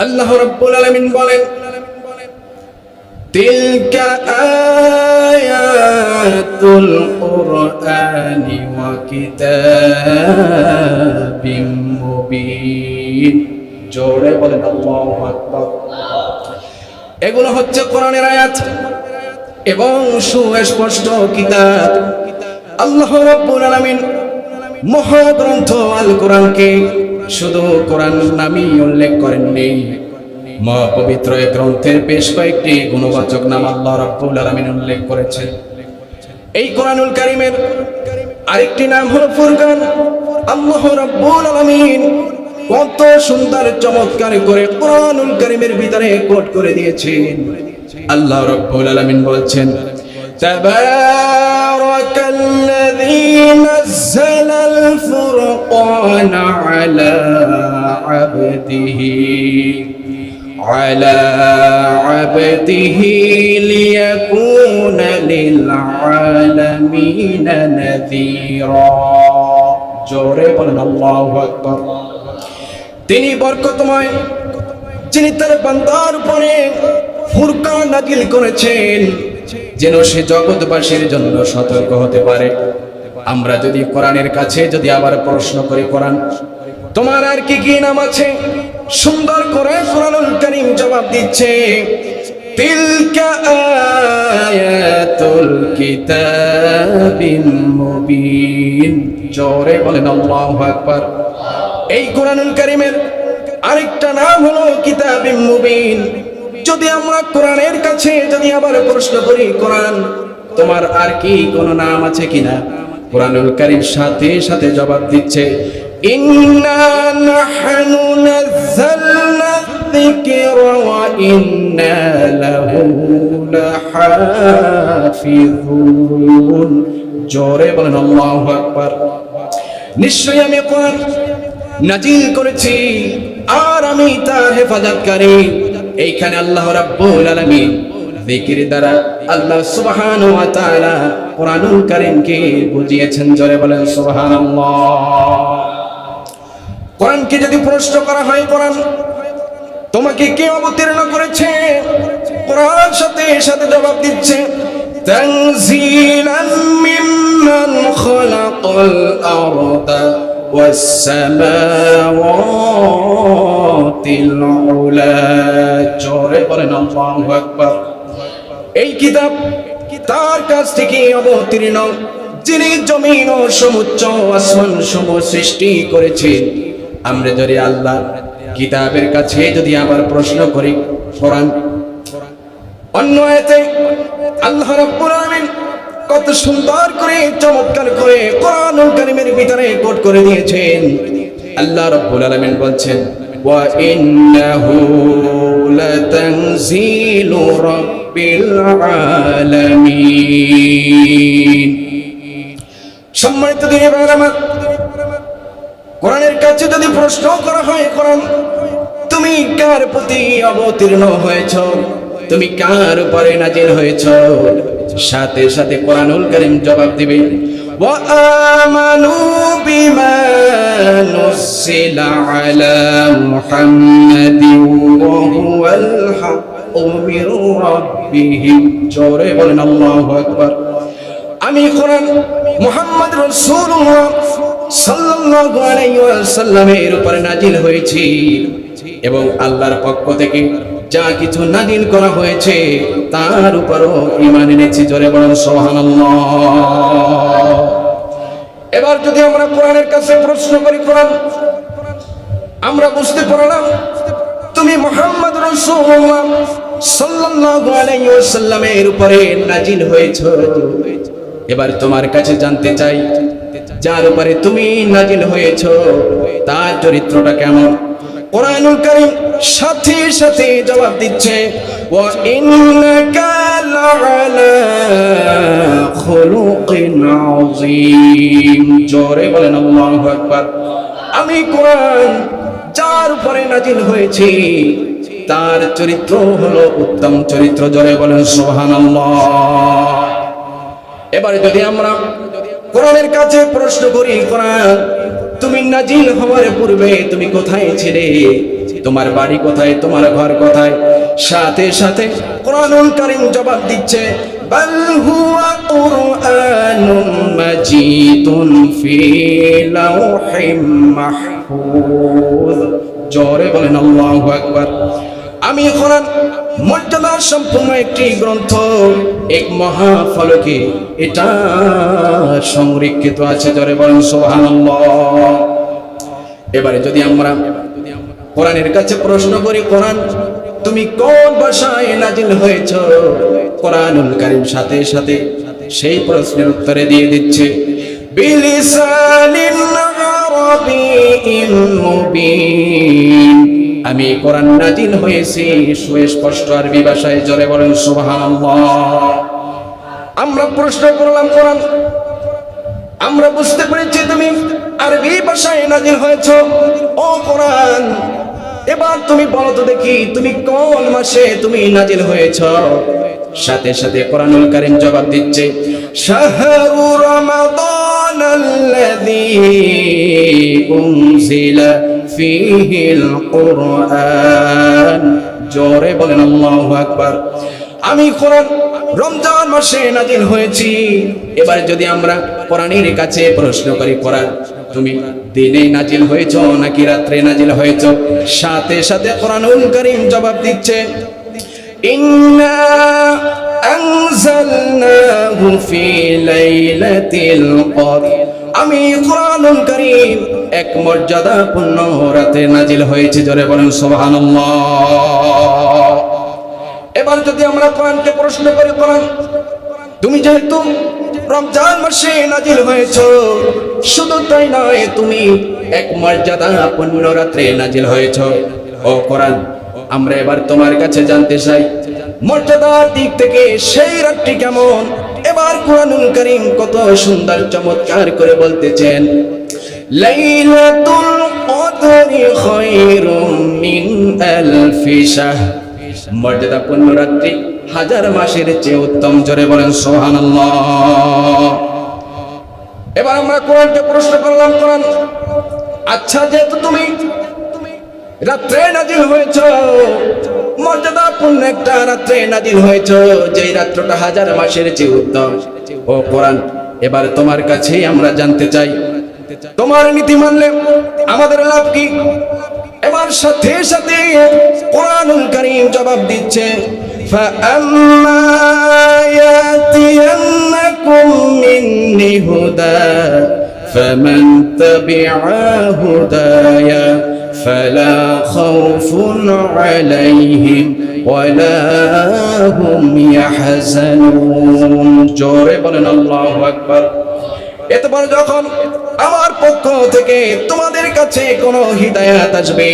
আল্লাহ রাব্বুল আলামিন বলেন تلك آيات القرآن وكتاب مبين জোরে বলেন আল্লাহু আকবার এগুলো হচ্ছে কোরআনের আয়াত এবং সুস্পষ্ট কিতাব আল্লাহ রাব্বুল আলামিন মহাগ্রন্থ আল কোরআনকে শুধু কোরআন নামই উল্লেখ করেননি। মহাপবিত্র এ গ্রন্থের বেশ কয়েকটি গুণবাচক নাম আল্লাহ রাব্বুল আলামিন উল্লেখ করেছেন। এই কোরআনুল কারিমের আরেকটি নাম হলো ফুরকান। আল্লাহ রাব্বুল আলামিন কত সুন্দর চমৎকার করে কোরআনুল কারিমের ভিতরে কোট করে দিয়েছেন। আল্লাহ রাব্বুল আলামিন বলছেন, তাবারাকাল্লাযী নাযযা نزل الفرقان على عبده على عبده ليكون للعالمين نذيرا জোরে বলেন আল্লাহু আকবার তিনি বরকতময় যিনি তার বান্দার উপরে ফুরকান নাজিল করেছেন যেন সে জগৎবাসীর জন্য সতর্ক হতে পারে আমরা যদি কোরআনের কাছে যদি আবার প্রশ্ন করি, কোরআন, তোমার আর কি কি নাম আছে? সুন্দর করে কোরআনুল করিম জবাব দিচ্ছে কিতাবিল এই কোরআনুল কারীমের আরেকটা নাম হলো মুবিন। যদি আমরা কোরআনের কাছে যদি আবার প্রশ্ন করি, কোরআন, তোমার আর কি কোনো নাম আছে কিনা? কোরআনুল কারীম সাথে সাথে জবাব দিচ্ছে, ইন্না নাহনু নাযালনা যিকরা ওয়া ইন্না লাহু লাহাফিজুন। জোরে বলেন, আল্লাহু আকবার। নিশ্চয়ই আমি কোরআন নাজিল করেছি, আর আমি তার হেফাজতকারী। এইখানে আল্লাহ রাব্বুল আলামিন জিকির দ্বারা আল্লাহ সুবহানাহু ওয়া তাআলা কোরআনুল কারীমকে বুঝিয়েছেন জোরে বলেন সুবহানাল্লাহ কোরআনকে যদি প্রশ্ন করা হয় কোরআন তোমাকে কে অবতীর্ণ করেছে কোরআন সাথে সাথে জবাব দিচ্ছে তানজিলাম মিম্মান খালাকাল আরদা والسماوات العلا জোরে বলেন আল্লাহু আকবার এই কিতাব তার কাছ থেকে অবতীর্ণ, যিনি জমিন ও সমুচ্চ আসমান সমূহ সৃষ্টি করেছেন আমরা যদি আল্লাহ কিতাবের কাছে যদি আবার প্রশ্ন করি, কোরআন। অন্য আয়াতে আল্লাহ রাব্বুল আলামিন কত সুন্দর করে চমৎকার করে কোরআনুল কারীমের ভিতরে কোট করে দিয়েছেন। আল্লাহ রাব্বুল আলামিন বলছেন, ওয়া ইন্নাহু লাতানজিলু রাব্বিল আলামিন সম্মানিত দিনে আমার কোরআনের কাছে যদি প্রশ্ন করা হয় কোরআন তুমি কার প্রতি অবতীর্ণ হয়েছ তুমি কার উপরে নাজিল হয়েছ সাথে সাথে কোরআনুল করিম জবাব দিবে وآمنوا بما نزل على محمد وهو الحق من রাব্বিহিম জোরে বলেন, আল্লাহু আকবার। আমি কোরআন মুহাম্মদ রাসূলুল্লাহ সাল্লাল্লাহু আলাইহি ওয়াসাল্লামের উপরে নাজিল হয়েছি এবং আল্লাহর পক্ষ থেকে যা কিছু নাজিল করা হয়েছে তার উপরও ইমান এনেছি, জোরে বলেন, সুবহানাল্লাহ। এবার যদি আমরা কোরআনের কাছে প্রশ্ন করি, কোরআন, আমরা বুঝতে পারলাম, তুমি মোহাম্মদ রসুল্লাহ সাল্লাল্লাহু আলাইহি ওয়াসাল্লামের উপরে নাজিল হয়েছো। এবার তোমার কাছে জানতে চাই, যার উপরে তুমি নাজিল হয়েছো, তার চরিত্রটা কেমন? কোরআনুল কারীম সাথে সাথে জবাব দিচ্ছে, ওয়া ইন্নাকা লাআলা খুলুকিন আযীম। জোরে বলেন, আল্লাহু আকবার। আমি কোরআন যার উপরে নাজিল হয়েছি তার চরিত্র হলো উত্তম চরিত্র, জোরে বলেন সুবহানাল্লাহ। এবারে যদি আমরা কোরআনের কাছে প্রশ্ন করি, কোরআন, তুমি নাজিল হওয়ার পূর্বে তুমি কোথায় ছিলে? তোমার বাড়ি কোথায়? তোমার ঘর কোথায়? সাথে সাথে কোরআনুল কারীম জবাব দিচ্ছে, বাল হুয়া কুরআনুম মাজিদুন ফি লাওহিম মাহফুজ। জোরে বলেন আল্লাহু আকবার। আমি কোরআন মর্যাদার সম্পূর্ণ একটি গ্রন্থ, এক মহাফলকে এটা সংরক্ষিত আছে জোরে বলেন, সুবহানাল্লাহ। এবারে যদি আমরা কোরআনের কাছে প্রশ্ন করি, কোরআন, তুমি কোন ভাষায় নাজিল হয়েছ? কোরআনুল কারীম সাথে সাথে সেই প্রশ্নের উত্তরে দিয়ে দিচ্ছে, বিলিসানিন আরাবিয়্যিন মুবিন। আমি কোরআন নাজিল হয়েছি, সুস্পষ্ট আরবি ভাষায় জোরে বলেন, সুবহানাল্লাহ। আমরা প্রশ্ন করলাম, কোরআন, আমরা বুঝতে পেরেছি তুমি আরবি ভাষায় নাজিল হয়েছ। ও কোরআন, এবার তুমি বলো তো দেখি, তুমি কোন মাসে তুমি নাজিল হয়েছ? সাথে সাথে কোরআনুল কারীম জবাব দিচ্ছে, শাহরু রমাদান আল্লাযী উনজিলা ফীহিল কুরআন। জোরে বলেন আল্লাহু আমি কোরআন রমজান মাসে নাজিল হয়েছি। এবার যদি আমরা কোরআনের কাছে প্রশ্ন করি, কোরআন, তুমি দিনে নাজিল হয়েছ নাকি রাত্রে নাজিল হয়েছ? সাথে সাথে কোরআনুল কারীম জবাব দিচ্ছে, ইন্না আনজালনাহু ফি লাইলাতিল কদর আমি কোরআনুল কারীম এক মর্যাদাপূর্ণ রাতে নাজিল হয়েছে, জোরে বলেন সুবহানাল্লাহ। এবার যদি আমরা কোরআনকে প্রশ্ন করি, কোরআন, তুমি যেহেতু রমজান মাসে নাজিল হয়েছ, শুধু তাই নয়, তুমি এক মর্যাদা পূর্ণ রাত্রে নাজিল হয়েছ। ও কোরআন, আমরা এবার তোমার কাছে জানতে চাই মর্যাদার দিক থেকে সেই রাতটি কেমন? এবার কোরআনুল করিম কত সুন্দর চমৎকার করে বলতেছেন, লাইলাতুল কদরি খায়রুম মিন আলফি শাহর মর্যাদাপূর্ণ রাত্রি হাজার মাসের চেয়ে উত্তম, জোরে বলেন সোহান এবার আমরা কোরআনকে প্রশ্ন করলাম, কোরআন আচ্ছা যেহেতু তুমি রাত্রে নাজিল হয়েছ মর্যাদাপূর্ণ একটা রাত্রে নাজিল হয়েছ যেই রাত্রটা হাজার মাসের চেয়ে উত্তম ও কোরআন এবার তোমার কাছেই আমরা জানতে চাই তোমার নীতি মানলে আমাদের লাভ কি এবার সাথে সাথে কোরআনুল কারীম জবাব দিচ্ছে فأما يأتينكم مني هدى فمن تبع هداي فلا خوف عليهم ولا هم يحزنون জোরে বলেন আল্লাহু আকবার এতবার যখন আমার পক্ষ থেকে তোমাদের কাছে কোনো হৃদায়াত আসবে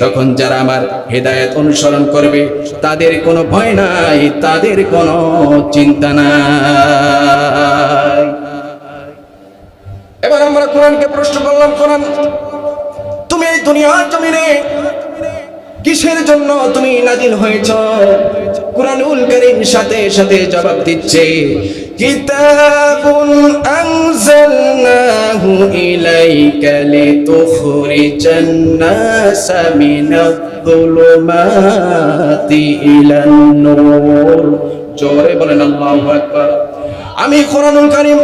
তখন যারা আমার হৃদায়ত অনুসরণ করবে তাদের কোনো ভয় নাই তাদের কোনো চিন্তা নাই এবার আমরা কোরআনকে প্রশ্ন করলাম কোরআন তুমি এই দুনিয়ার জমিনে কিসের জন্য তুমি নাজিল হয়েছ? কুরআনুল কারীম সাথে সাথে জবাব দিচ্ছে জোরে বলেন আমি কোরআনুল কারীম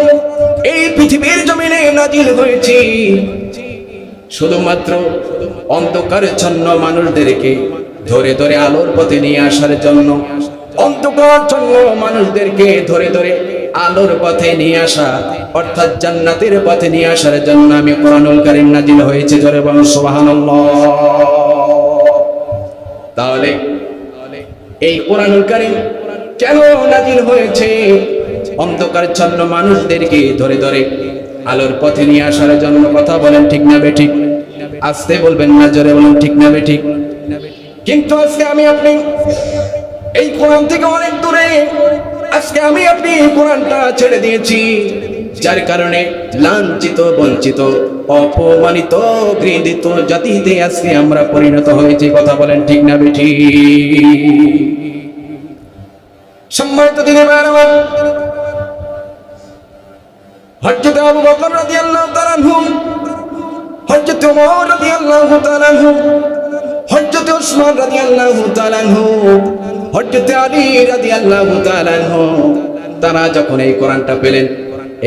এই পৃথিবীর জমিনে নাজিল হয়েছি। শুধুমাত্র অন্ধকারচ্ছন্ন মানুষদেরকে ধরে ধরে আলোর পথে নিয়ে আসার জন্য অন্ধকারচ্ছন্ন মানুষদেরকে ধরে ধরে আলোর পথে নিয়ে আসা, অর্থাৎ জান্নাতের পথে নিয়ে আসার জন্য আমি কোরআনুল কারীম নাজিল হয়েছে। ধরে বলুন, সুবহানাল্লাহ। তাহলে এই কোরআনুল কারীম কেন নাজিল হয়েছে? অন্ধকারচ্ছন্ন মানুষদেরকে ধরে ধরে আলোর পথে নিয়ে আসার জন্য কথা বলেন, ঠিক না বে ঠিক? আসতে বলবেন না, জোরে বলেন, ঠিক না বে ঠিক? কিন্তু আজকে আমি আপনি এই কোরআন থেকে অনেক দূরে। আজকে আমি আপনি কোরআনটা ছেড়ে দিয়েছি, যার কারণে লাঞ্ছিত, বঞ্চিত, অপমানিত, ঘৃণিত জাতিতে আজকে আমরা পরিণত হয়েছি। কথা বলেন, ঠিক না বেঠি সম্মানিত দিনে তারা যখন এই কোরআনটা পেলেন,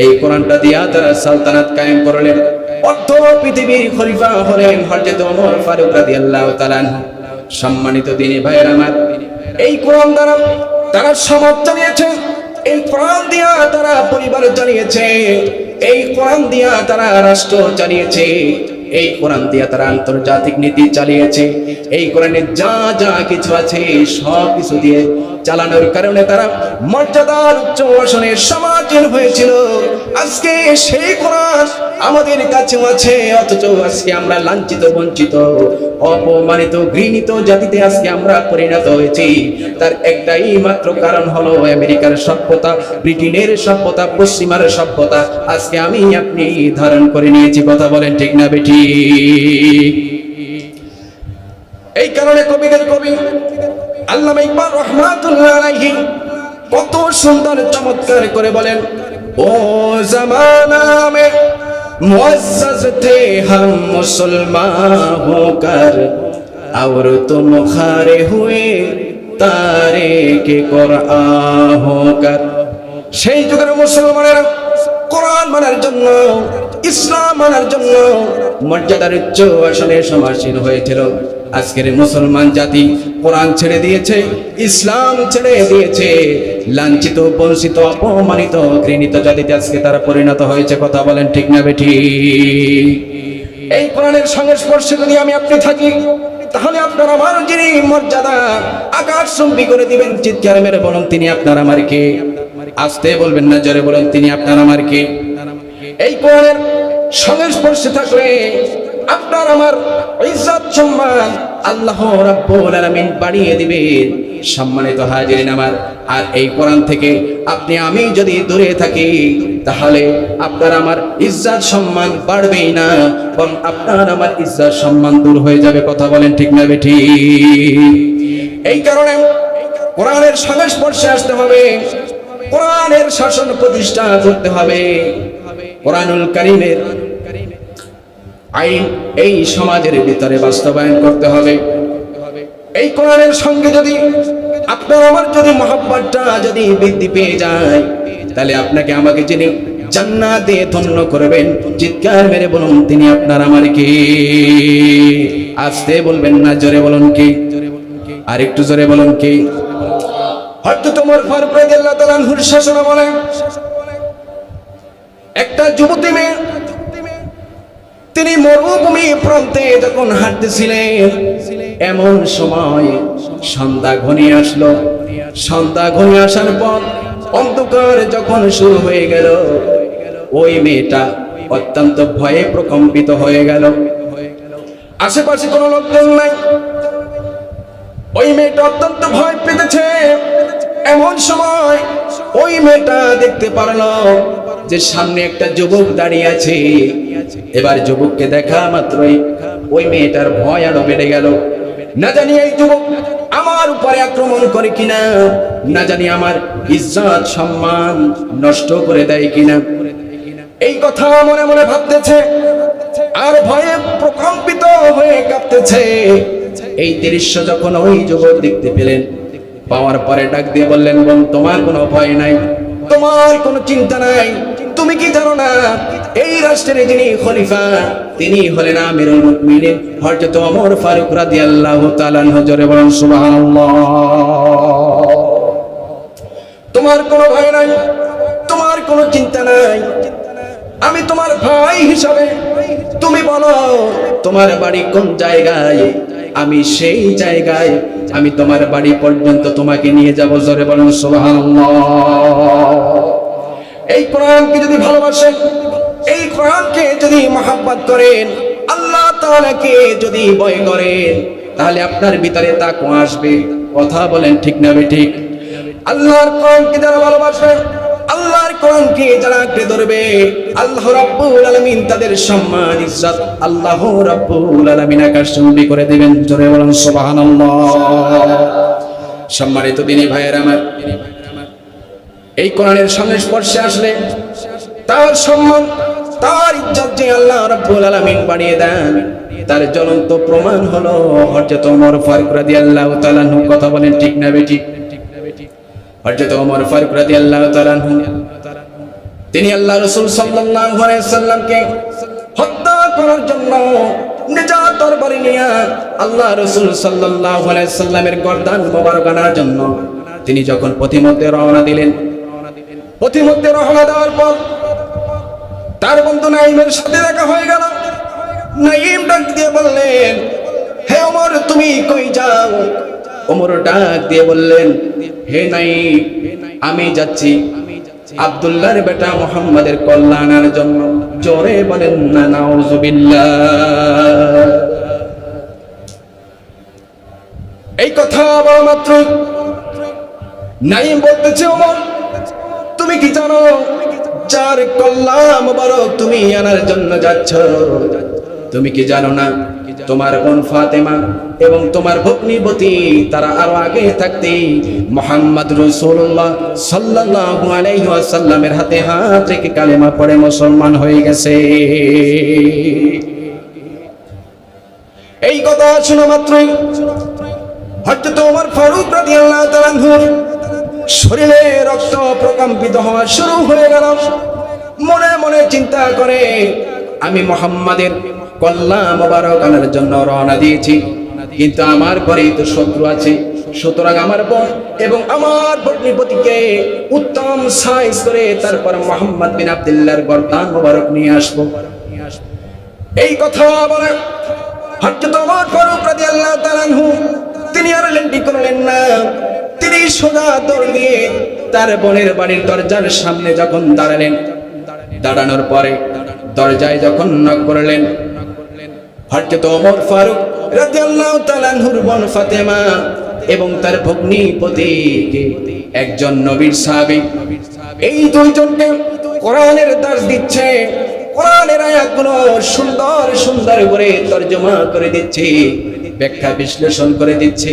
এই কোরআনটা দিয়া তারা সালতানাত কায়েম করলেন। অর্থ পৃথিবীর খলিফা হলেন হযরত ওমর ফারুক রাদিয়াল্লাহু তাআলা আনহু। সম্মানিত দিনী ভাইয়ের আমার, এই কোরআন দ্বারা তারা সমাজ চালিয়েছে এই কোরআন দিয়া তারা পরিবার জানিয়েছে, এই কোরআন দিয়া তারা রাষ্ট্র জানিয়েছে, এই কোরআন দিয়া তারা আন্তর্জাতিক নীতি চালিয়েছে, এই কোরআনে যা যা কিছু আছে সব কিছু দিয়ে চালানোর কারণে তারা মর্যাদার উচ্চ আসনে সমাজের হয়েছিল। আজকে সেই কোরআন আমাদের কাছেও আছে, অথচ আজকে আমরা লাঞ্ছিত, বঞ্চিত, অপমানিত, ঘৃণিত জাতিতে আজকে আমরা পরিণত হয়েছি। তার একটাই মাত্র কারণ হলো আমেরিকার সভ্যতা, ব্রিটেনের সভ্যতা, পশ্চিমার সভ্যতা। আজকে আমি আপনি ধারণ করে নিয়েছি, কথা বলেন ঠিক না বেটি এই কারণে কবিদের কবি আল্লাহ ইকবাল রহমাতুল্লাহ কত সুন্দর চমৎকার করে বলেন, ও জমানা মে মুআসসাস থে হাম মুসলমান হোকার और तुम खारे হুয়ে তারে কে কর। সেই যুগের মুসলমানেরা কোরআন মানার জন্য, ইসলাম মানার জন্য মর্যাদার উচ্চ আসনে সমাসীন হয়েছিল। আজকের মুসলমান জাতি কোরআন ছেড়ে দিয়েছে, ইসলাম ছেড়ে দিয়েছে। লাঞ্ছিত, বঞ্চিত, অপমানিত, ঘৃণিত জাতিতে আজকে তারা পরিণত হয়েছে, কথা বলেন ঠিক না বেঠি? এই কোরআনের সংস্পর্শে যদি আমি আপনি থাকি, তাহলে আপনার আমার যিনি মর্যাদা, আকাশ চুম্বি করে দিবেন, চিৎকার মেরে বলুন, তিনি আপনার আমার কে? আসতে বলবেন না, জোরে বলুন, তিনি আপনার আমার কে? এই কোরআনের সংস্পর্শে থাকলে আপনার আমার ইজ্জত সম্মান আল্লাহ রাব্বুল আলামিন বাড়িয়ে দিবেন। সম্মানিত হাজিরিন আমার, আর এই কোরআন থেকে আপনি আমি যদি দূরে থাকি, তাহলে আপনার আমার ইজ্জত সম্মান বাড়বেই না বরং আপনার আমার ইজ্জত সম্মান দূর হয়ে যাবে। কথা বলেন ঠিক না বেঠি এই কারণে কোরআনের সংস্পর্শে আসতে হবে, কোরআনের শাসন প্রতিষ্ঠা করতে হবে। কোরআনুল কারিমের আইন এই সমাজের ভিতরে বাস্তবায়ন করতে হবে। এই কোরআনের সঙ্গে যদি আপনার আমার যদি মহাব্বতটা যদি বৃদ্ধি পেয়ে যায়, তাহলে আপনাকে আমাকে যিনি জান্নাত ধন্য করবেন, চিৎকার মেরে বলুন, তিনি আপনার আমার কি? আসতে বলবেন না, জোরে বলুন কি? আর একটু জোরে বলুন কি? হয়তো তোমার ফারুক রাদিয়াল্লাহু আনহুর শাসন বলে। একটা যুবতী মেয়ে তিনি মরুভূমি প্রান্তে যখন হাঁটতেছিলেন, এমন সময় সন্ধ্যা ঘনিয়ে আসলো। সন্ধ্যা ঘনিয়ে আসার পর অন্ধকার যখন শুরু হয়ে গেল, ওই মেয়েটা অত্যন্ত ভয়ে প্রকম্পিত হয়ে গেল। আশেপাশে কোনো লোকজন নাই। ওই মেয়েটা অত্যন্ত ভয় পেতেছে। এমন সময় ওই মেয়েটা দেখতে পারল যে সামনে একটা যুবক দাঁড়িয়ে আছে। এবার যুবককে দেখা মাত্রই ওই মেয়েটার ভয় আরও বেড়ে গেল। না জানি এই যুবক আমার উপরে আক্রমণ করে কিনা, না জানি আমার ইজ্জত, সম্মান নষ্ট করে দেয় কিনা। এই কথা মনে মনে ভাবতেছে, আর ভয়ে প্রকম্পিত হয়ে কাঁপতেছে। এই দৃশ্য যখন ওই যুবক দেখতে পেলেন, পাওয়ার পরে ডাক দিয়ে বললেন, বোন, তোমার কোনো ভয় নাই, তোমার কোনো চিন্তা নাই তুমি কি জানো না এই রাষ্ট্রের যিনি খলিফা, তিনি হলেন আমিরুল মুমিনিন। হযরত ওমর ফারুক রাদিয়াল্লাহু তাআলা হজরে বলেন, সুবহানাল্লাহ। তোমার কোনো ভয় নাই, তোমার কোনো চিন্তা নাই। আমি তোমার ভাই হিসাবে, তুমি বলো, তোমার বাড়ি কোন জায়গায়? আমি সেই জায়গায়, আমি তোমার বাড়ি পর্যন্ত তোমাকে নিয়ে যাব, জোরে বলুন, সুবহানাল্লাহ। এই কোরআনকে যদি ভালোবাসেন, এই কোরআনকে যদি মহাব্বত করেন, আল্লাহ তাআলাকে যদি ভয় করেন, তাহলে আপনার ভিতরে তাকওয়া আসবে। কথা বলেন ঠিক না ঠিক? আল্লাহর কোরআনকে যারা ভালোবাসবে আল্লাহর কোরআনকে যারা আঁকড়ে ধরবে, আল্লাহ রাব্বুল আলামিন তাদের সম্মান, ইজ্জত আল্লাহ রাব্বুল আলামিন আকাশ চুম্বি করে দিবেন। জোরে বলুন, সুবহানাল্লাহ। সম্মানিত দিনী ভাইয়ের আমার এই কোরআনের সংস্পর্শে আসলে তার সম্মান, তার ইজ্জত যে আল্লাহ রাব্বুল আলামিন বাড়িয়ে দেন, তার জ্বলন্ত প্রমাণ হলো হযরত ওমর ফারুক রাদিয়াল্লাহু তাআলা কথা বলেন ঠিক না বেঠিক? হযরত ওমর ফারুক রাদিয়াল্লাহু তাআলা তিনি আল্লাহ রাসূল সাল্লাল্লাহু আলাইহি সাল্লামকে হত্যা করার জন্য নিজাত তরবারি নিয়ে আল্লাহ রাসূল সাল্লাল্লাহু আলাইহি সাল্লামের গর্দান মোবারক আনার জন্য তিনি যখন পথিমধ্যে রওনা দিলেন পথিমধ্যে রওনা দেওয়ার পর তার বন্ধু নাইমের সাথে দেখা হয়ে গেল। নাইম ডাক দিয়ে বললেন, হে অমর তুমি কই যাও? অমর ডাক দিয়ে বললেন, হে নাইম আমি যাচ্ছি। আব্দুল্লাহর বেটা মোহাম্মদের কল্যাণের জন্য। জোরে বলেন না নাউজুবিল্লাহ এই কথা বলা মাত্র নাইম বলতেছে ওমর। তুমি কি জানো? যার কল্যাণ মোবারক তুমি আনার জন্য যাচ্ছ। তুমি কি জানো না? তোমার বোন ফাতেমা এবং তোমার ভগ্নিপতি, তারা আরও আগে থাকতে মোহাম্মদ রসুল্লাহ হাতে হাত রেখে কালেমা পড়ে মুসলমান হয়ে গেছে। এই কথা শোনা মাত্রই। হযরত ওমর ফারুক রাদিয়াল্লাহু তাআলা শরীরে রক্ত প্রকম্পিত হওয়া শুরু হয়ে গেল। মনে মনে চিন্তা করে আমি মোহাম্মদের কল্যাণ মোবারক আনার জন্য রওনা দিয়েছি। কিন্তু আমার ঘরেই তো শত্রু আছে। সুতরাং আমার বোন এবং আমার ভগ্নিপতিকে উত্তম সাইজ করে তারপর মোহাম্মদ বিন আব্দুল্লাহর গর্দান মোবারক নিয়ে আসব। এই কথা বলে হযরত ওমর ফারুক রাদিয়াল্লাহু তাআলা তিনি আর লেন্ডি করলেন না। তিনি সোজা দৌড় দিয়ে তার বোনের বাড়ির দরজার সামনে যখন দাঁড়ালেন, দাঁড়ানোর পরে দরজায় যখন নক করলেন হযরত ওমর ফারুক রাদিয়াল্লাহু তাআলা আনহুর বোন ফাতেমা এবং তার ভগ্নিপতিকে একজন নবীর সাহাবী, এই দুইজনকে কোরআনের দাস দিচ্ছে। কোরআনের আয়াতগুলো সুন্দর সুন্দর করে তর্জমা করে দিচ্ছে, ব্যাখ্যা বিশ্লেষণ করে দিচ্ছে।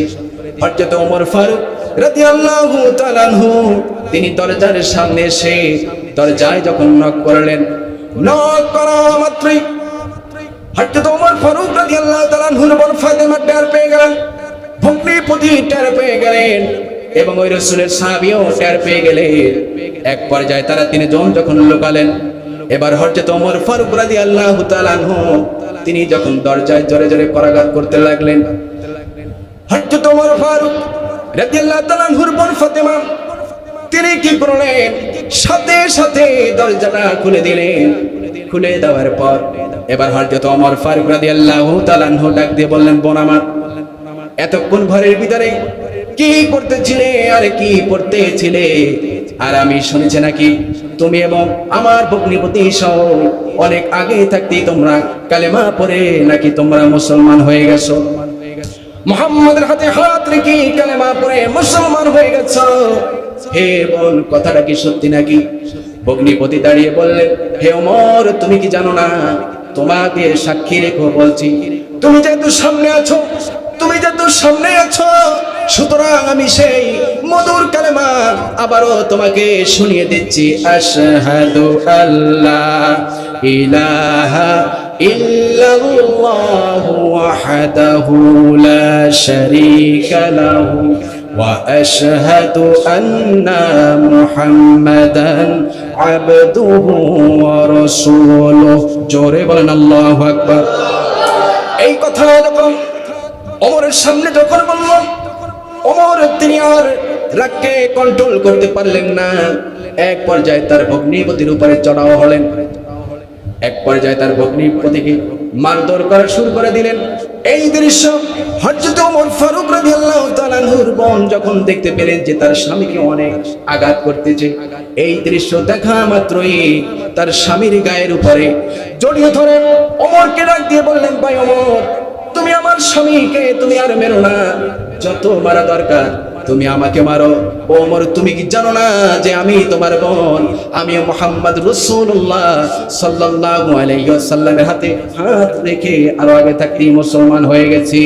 হযরত ওমর ফারুক তিনি দরজার সামনে এসে দরজায় যখন নক করলেন নক করা মাত্রই হযরত ওমর ফারুক রাদিয়াল্লাহু তাআলা আনহুর বোন ফাতেমা টের পেয়ে গেলেন ভগ্নিপতি টের পেয়ে গেলেন এবং ওই রসুলের সাহাবীও টের পেয়ে গেলেন এক পর্যায়ে তারা তিনজন যখন লুকালেন, এবার হযরত ওমর ফারুক রাদিয়াল্লাহু তাআলা তিনি যখন দরজায় জোরে জোরে করাঘাত করতে লাগলেন, হযরত ওমর ফারুক ফাতেমা, তিনি কি করলেন? সাথে সাথে দরজাটা খুলে দিলেন। খুলে দেওয়ার পর এবার হযরত ওমর ফারুক রাদিয়াল্লাহু তাআলা আনহু ডাক দিয়ে বললেন, বোন এতক্ষণ ঘরের ভিতরে কি করতেছিলে আর কি পড়তেছিলে? আর আমি শুনেছি নাকি তুমি এবং আমার ভগ্নিপতি সহ অনেক আগে থাকতেই তোমরা কালেমা পড়ে নাকি তোমরা মুসলমান হয়ে গেছো? মোহাম্মদের হাতে হাত রেখে কালেমা পড়ে মুসলমান হয়ে গেছো। হে বোন, কথাটা কি সত্যি নাকি? ভগ্নিপতি দাঁড়িয়ে বললেন হে ওমর, তুমি কি জানো না? তোমাকে সাক্ষী রেখো বলছি। তুমি যেহেতু সামনে আছো, তুমি যেহেতু সামনে আছো, সুতরাং আমি সেই মধুর কালেমা আবারও তোমাকে শুনিয়ে দিচ্ছি। আশহাদু আল্লাহ ইলাহা ইল্লাল্লাহু ওয়াহদাহু লা শারীকা লাহু واشهد ان محمدا عبده ورسوله জোরে বলেন আল্লাহু আকবার এই কথা যখন ওমরের সামনে যখন বলল ওমর তিনি আর রাগকে কন্ট্রোল করতে পারলেন না এক পর্যায়ে তার ভগ্নিপতির উপরে চড়াও হলেন এক পর্যায়ে তার ভগ্নিপতিকে মারধর করা শুরু করে দিলেন। এই দৃশ্য হযরত ওমর ফারুক রাদিয়াল্লাহু তাআলা আনহুর বোন যখন দেখতে পেলেন যে তার স্বামীকে অনেক আঘাত করতেছে, এই দৃশ্য দেখা মাত্রই তার স্বামীর গায়ের উপরে জড়িয়ে ধরে ওমরকে ডাক দিয়ে বললেন, ভাই ওমর, তুমি আমার স্বামীকে তুমি আর মেরো না, যত মারা দরকার তুমি আমাকে মারো। ওমর, তুমি কি জানো না যে আমি তোমার বোন? আমি মোহাম্মদ রসুল্লাহ সাল্লাল্লাহু আলাইহি হাতে হাত রেখে আরও আগে থাকতেই মুসলমান হয়ে গেছি।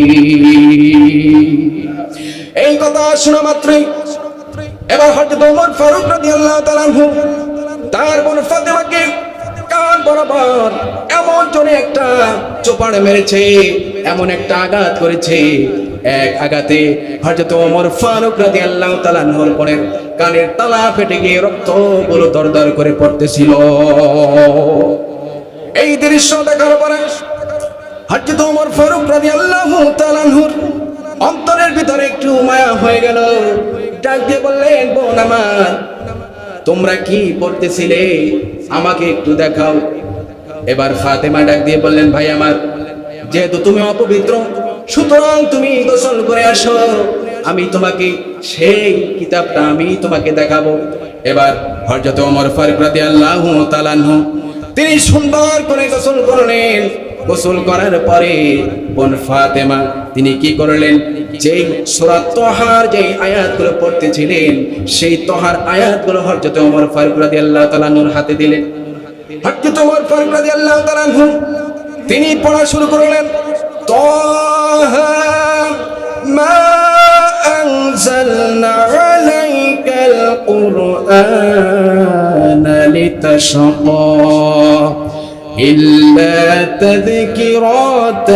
এই কথা শোনা মাত্রই এবার হযরত ওমর ফারুক রাদিয়াল্লাহু তাআলা তার বোন ফাতেমাকে কান বরাবর এমন জোরে একটা চোপাড় মেরেছে, এমন একটা আঘাত করেছে এক আঘাতে হযরত ওমর ফারুক রাদিয়াল্লাহু তাআলা নহর পরের কানের তালা ফেটে গিয়ে রক্তগুলো দরদর করে পড়তেছিল। এই দৃশ্য দেখার পরে হযরত ওমর ফারুক রাদিয়াল্লাহু তাআলা নহর অন্তরের ভিতরে একটু মায়া হয়ে গেল। ডাক দিয়ে বললেন, বোন আমার, তোমরা কি পড়তেছিলে? আমাকে একটু দেখাও। এবার ফাতেমা ডাক দিয়ে বললেন, ভাই আমার, যেহেতু তুমি অপবিত্র সুতরাং তুমি গোসল করে আসো। আমি তোমাকে সেই কিতাবটা আমি তোমাকে দেখাবো। এবার হযরত ওমর ফারুক রাদিয়াল্লাহু তাআলা আনহু, তিনি সুন্দর করে গোসল করলেন। গোসল করার পরে বোন ফাতেমা, তিনি কি করলেন? যেই সূরা তোহার যেই আয়াতগুলো পড়তেছিলেন, সেই তোহার আয়াতগুলো হযরত ওমর ফারুক রাদিয়াল্লাহু তাআলা নূর হাতে দিলেন। হযরত ওমর ফারুক রাদিয়াল্লাহু তাআলা আনহু, তিনি পড়া শুরু করলেন। طه ما أنزلنا عليك القرآن لتشقى إلا تذكرة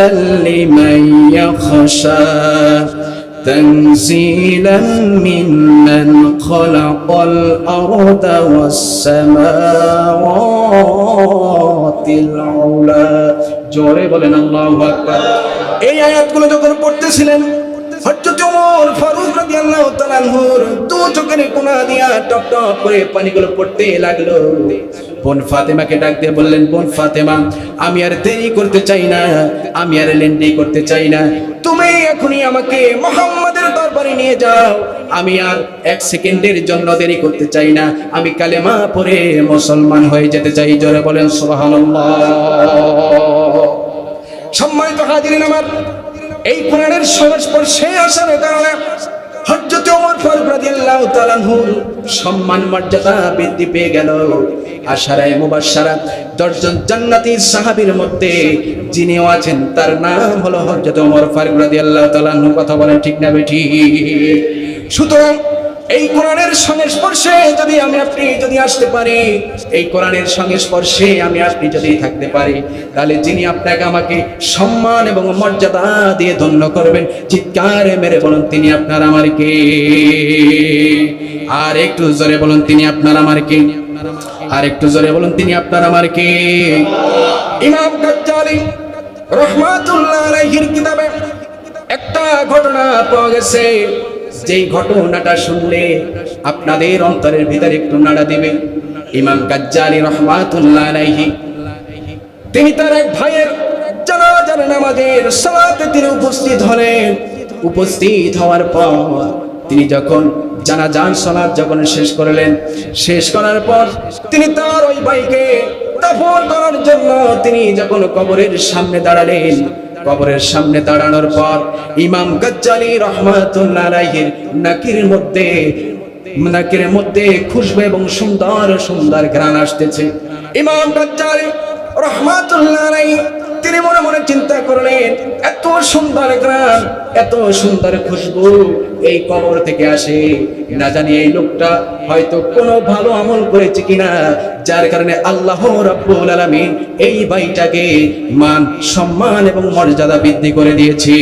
لمن يخشى تنزيلا ممن خلق الأرض والسماوات العلى জোরে বলেন আল্লাহু আকবার। এই আয়াতগুলো যখন পড়তেছিলেন হযরত ওমর ফারুক রাদিয়াল্লাহু তাআলা আনহুর দু চোখের কোণা দিয়া টপ টপ করে পানিগুলো পড়তে লাগল। বোন ফাতেমাকে ডাক দিয়ে বললেন বোন ফাতেমা আমি আর দেরি করতে চাই না আমি আর লেন্ডি করতে চাই না। তুমি এখনই আমাকে মোহাম্মদের দরবারে নিয়ে যাও। আমি আর এক সেকেন্ডের জন্য দেরি করতে চাই না। আমি কালেমা পড়ে মুসলমান হয়ে যেতে চাই। জোরে বলেন সুবহানাল্লাহ। সম্মানিত হাজিরিন আমার, এই কোরআনের সংস্পর্শে আসার কারণে ওমর সম্মান মর্যাদা বৃদ্ধি পেয়ে গেল। দশজন মধ্যে যিনিও আছেন, তার নাম হলো হযরত ওমর ফারুক রাদিয়াল্লাহু তাআলা কথা বলেন ঠিক না বেঠি সুতরাং এই কোরআনের সংস্পর্শে যদি আমি আপনি যদি আসতে পারি, এই কোরআনের সংস্পর্শে আমি আপনি যদি থাকতে পারি, তাহলে যিনি আপনাকে আমাকে সম্মান এবং মর্যাদা দিয়ে ধন্য করবেন, চিৎকারে মেরে বলুন তিনি আপনার আমার কে? আর একটু জোরে বলুন তিনি আপনার আমার কে? আর একটু জোরে বলুন তিনি আপনার আমার কে? ইমাম গাজ্জালি রহমাতুল্লাহ আলাইহির কিতাবে একটা ঘটনা পাওয়া গেছে। যেই ঘটনাটা শুনলে আপনাদের অন্তরের ভিতরে একটু নাড়া দিবে ইমাম গাজ্জালি রহমাতুল্লাহ আলাইহি, তিনি তার এক ভাইয়ের জানাজার নামাজের সালাতে তিনি উপস্থিত হলেন। উপস্থিত হওয়ার পর তিনি যখন জানাজান সালাত যখন শেষ করলেন, শেষ করার পর তিনি তার ওই ভাইকে দাফন করার জন্য তিনি যখন কবরের সামনে দাঁড়ালেন কবরের সামনে দাঁড়ানোর পর ইমাম গজ্জালি রহমাতুল্লাহ নাকির মধ্যে নাকির মধ্যে খুশবু এবং সুন্দর সুন্দর ঘ্রাণ আসতেছে। ইমাম গজ্জালি রহমাতুল্লাহ তিনি মনে মনে চিন্তা করলেন, এত সুন্দর গ্রাম এত সুন্দর খুশবু এই কবর থেকে আসে। না জানি এই লোকটা হয়তো কোনো ভালো আমল করেছে কিনা, যার কারণে আল্লাহ রাব্বুল আলামিন এই ভাইটাকে মান, সম্মান এবং মর্যাদা বৃদ্ধি করে দিয়েছে।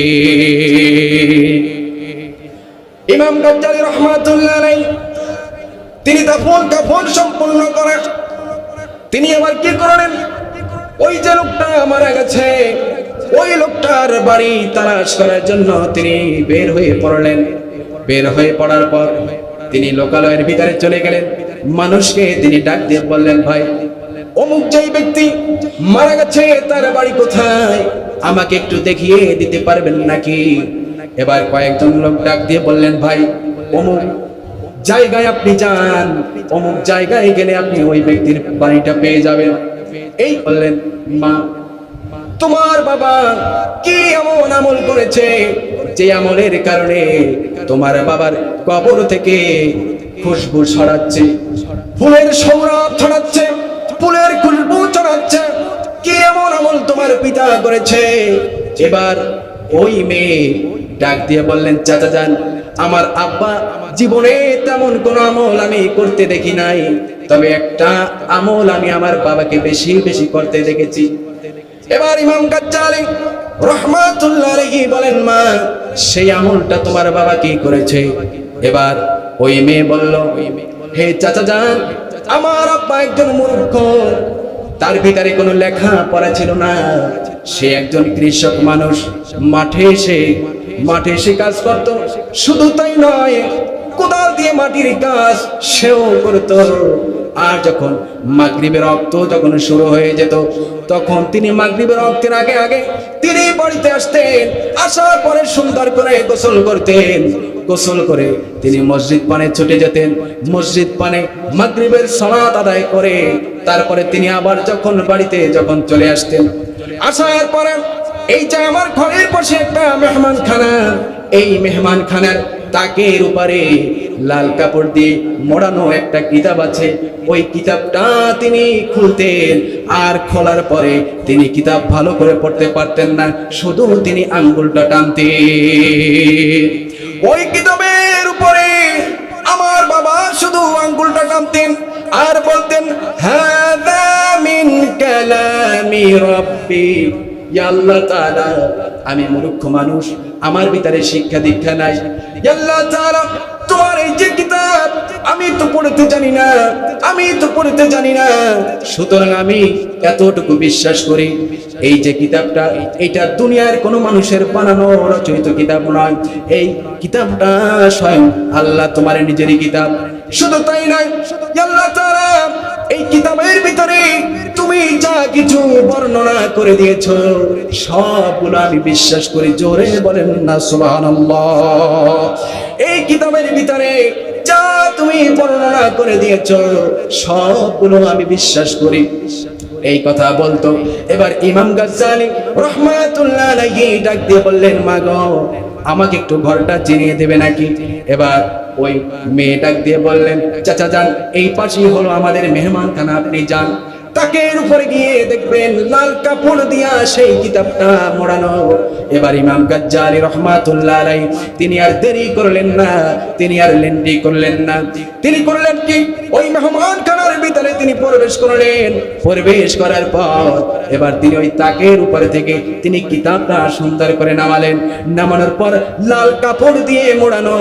ইমাম গাজ্জালি রহমাতুল্লাহ তিনি দাফন কাফন সম্পূর্ণ করে তিনি আবার কি করলেন? ওই যে লোকটা মারা গেছে, ওই লোকটার বাড়ি তালাশ করার জন্য তিনি বের হয়ে পড়লেন। বের হয়ে পড়ার পর তিনি লোকালয়ের ভিতরে চলে গেলেন। মানুষকে তিনি ডাক দিয়ে বললেন, ভাই, অমুক যেই ব্যক্তি মারা গেছে, তার বাড়ি কোথায়? আমাকে একটু দেখিয়ে দিতে পারবেন নাকি? এবার কয়েকজন লোক ডাক দিয়ে বললেন, ভাই, অমুক জায়গায় আপনি যান। অমুক জায়গায় গেলে আপনি ওই ব্যক্তির বাড়িটা পেয়ে যাবেন। এই বললেন, মা, তোমার বাবা কি এমন আমল করেছে যে আমলের কারণে তোমার বাবার কবর থেকে খুশবু ছড়াচ্ছে, ফুলের সৌরভ ছড়াচ্ছে, ফুলের খুশবু ছড়াচ্ছে? কি এমন আমল তোমার পিতা করেছে? এবার ওই মেয়ে ডাক দিয়ে বললেন, চাচা যান, আমার আব্বা জীবনে তেমন কোন আমল আমি করতে দেখি নাই। তবে একটা আমল আমি আমার বাবাকে বেশি বেশি করতে দেখেছি। এবার ইমাম গাজ্জালি রহমাতুল্লাহ বলেন, মা, সেই আমলটা তোমার বাবা কি করেছে? এবার ওই মেয়ে বলল, হে চাচা যান আমার আব্বা একজন মূর্খ। তার ভিতরে কোনো লেখা পড়া ছিল না। সে একজন কৃষক মানুষ। মাঠে এসে মাঠে এসে কাজ করত। শুধু তাই নয় কোদাল দিয়ে মাটির কাজ সেও করত। আর যখন মাগরিবের রক্ত যখন শুরু হয়ে যেত, তখন তিনি মাগরিবের রক্তের আগে আগে তিনি বাড়িতে আসতেন, আসার পরে সুন্দর করে গোসল করতেন। গোসল করে তিনি মসজিদ পানে ছুটে যেতেন, মসজিদ পানে মাগরিবের সালাত আদায় করে। তারপরে তিনি আবার যখন বাড়িতে যখন চলে আসতেন, আসার পরে এই যে আমার ঘরের পাশে একটা মেহমান খানা এই মেহমান খানার তাকের উপরে লাল কাপড় দিয়ে মোড়ানো একটা কিতাব আছে। ওই কিতাবটা তিনি খুলতেন আর খোলার পরে তিনি কিতাব ভালো করে পড়তে পারতেন না, শুধু তিনি আঙ্গুলটা টানতেন। ওই কিতাবের উপরে আমার বাবা শুধু আঙ্গুলটা টানতেন আর বলতেন হ্যাঁ মিন কালামি রাব্বি। আল্লাহ আমি মূর্খ মানুষ, আমার ভিতরে শিক্ষা দীক্ষা নাই। আল্লাহ তোমার এই যে কিতাব, আমি তো পড়তে জানি না, আমি তো পড়তে জানি না। সুতরাং আমি এতটুকু বিশ্বাস করি, এই যে কিতাবটা এটা দুনিয়ার কোনো মানুষের বানানো রচয়িত কিতাব নয়। এই কিতাবটা স্বয়ং আল্লাহ তোমার নিজেরই কিতাব। শুধু তাই নয় আল্লাহ তাআলা এই কিতাবের ভিতরে তুমি যা কিছু বর্ণনা করে দিয়েছ, সবগুলো আমি বিশ্বাস করি, জোরে বলেন না, সুবহানাল্লাহ। এই কিতাবের ভিতরে যা তুমি বর্ণনা করে দিয়েছ, সবগুলো আমি বিশ্বাস করি। এই কথা বলতো। এবার ইমাম গাজ্জালি রহমাতুল্লাহ আলাইহি ডাক দিয়ে বললেন মা গো আমাকে একটু ঘরটা চিনিয়ে দেবে নাকি? এবার ওই মেয়ে ডাক দিয়ে বললেন, চাচা যান, এই পাশেই হলো আমাদের মেহমান খানা, আপনি যান। তাকের উপরে গিয়ে দেখবেন, লাল কাপড় দিয়া সেই কিতাবটা মোড়ানো। এবার ইমাম গাজ্জালি রহমাতুল্লাহ আলাই তিনি আর দেরি করলেন না, তিনি আর লেন্ডি করলেন না। তিনি করলেন কি? ওই মেহমান খানার ভিতরে তিনি প্রবেশ করলেন। প্রবেশ করার পর এবার তিনি ওই তাকের উপরে থেকে তিনি কিতাবটা সুন্দর করে নামালেন। নামানোর পর লাল কাপড় দিয়ে মোড়ানো।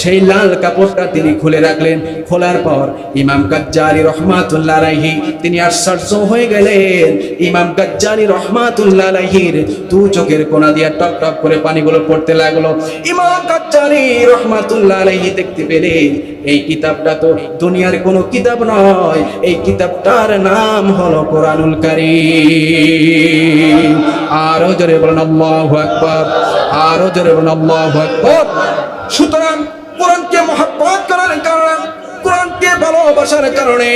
সেই লাল কাপড়টা তিনি খুলে রাখলেন। খোলার পর ইমাম গাজ্জালি রহমাতুল্লাহ আলাইহি, তিনি আশ্চর্য হয়ে গেলেন। ইমাম গাজ্জালি রহমাতুল্লাহ আলাইহির দু চোখের কোনা দিয়ে টপ টপ করে পানিগুলো পড়তে লাগল। ইমাম গাজ্জালি রহমাতুল্লাহ দেখতে পেলেন, এই কিতাবটা তো দুনিয়ার কোনো কিতাব নয়, এই কিতাবটার নাম হলো কোরআনুল কারীম। আরও জোরে বলেন, আল্লাহু আকবার। আরও জোরে বলেন, আল্লাহু আকবার। সুতরাং কোরআনকে মহাব্বত করার কারণে, কোরআনকে ভালোবাসার কারণে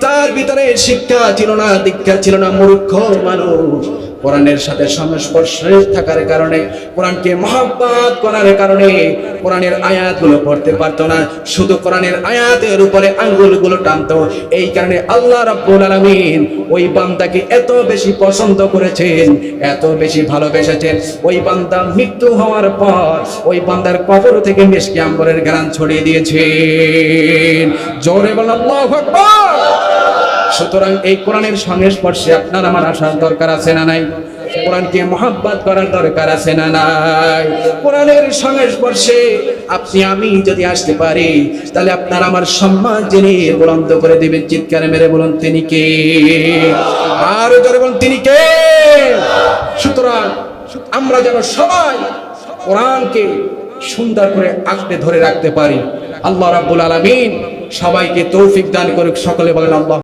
তার ভিতরে শিক্ষা ছিল না, দীক্ষা ছিল না, মূর্খ মানুষ। কোরআনের সাথে সংস্পর্শে থাকার কারণে, কোরআনকে মহাব্বত করার কারণে কোরআনের আয়াতগুলো পড়তে পারতো না। শুধু কোরআনের আয়াতের উপরে আঙ্গুলগুলো টানতো। এই কারণে আল্লাহ রাব্বুল আলামিন ওই বান্দাকে এত বেশি পছন্দ করেছেন, এত বেশি ভালোবেসেছেন। ওই বান্দা মৃত্যু হওয়ার পর ওই বান্দার কবর থেকে মিষ্টি আম্বরের গান ছড়িয়ে দিয়েছেন। জোরে বল আল্লাহু আকবার! সুতরাং এই কোরআনের সংস্পর্শে আপনার আমার আসার দরকার আছে না নাই? কোরআনকে মহাব্বত করার দরকার আছে না নাই? কোরআনের সংস্পর্শে আপনি, আমি যদি আসতে পারি, তাহলে আপনার আমার সম্মান যিনি বুলন্দ করে দেবেন। চিৎকারে মেরে বলুন, তিনি কে? আর জোরে বলুন, তিনি কে? সুতরাং আমরা যেন সবাই কোরআনকে সুন্দর করে আঁকড়ে ধরে রাখতে পারি। আল্লাহ রাব্বুল আলামিন সবাইকে তৌফিক দান করুক। সকলে বলেন, আল্লাহ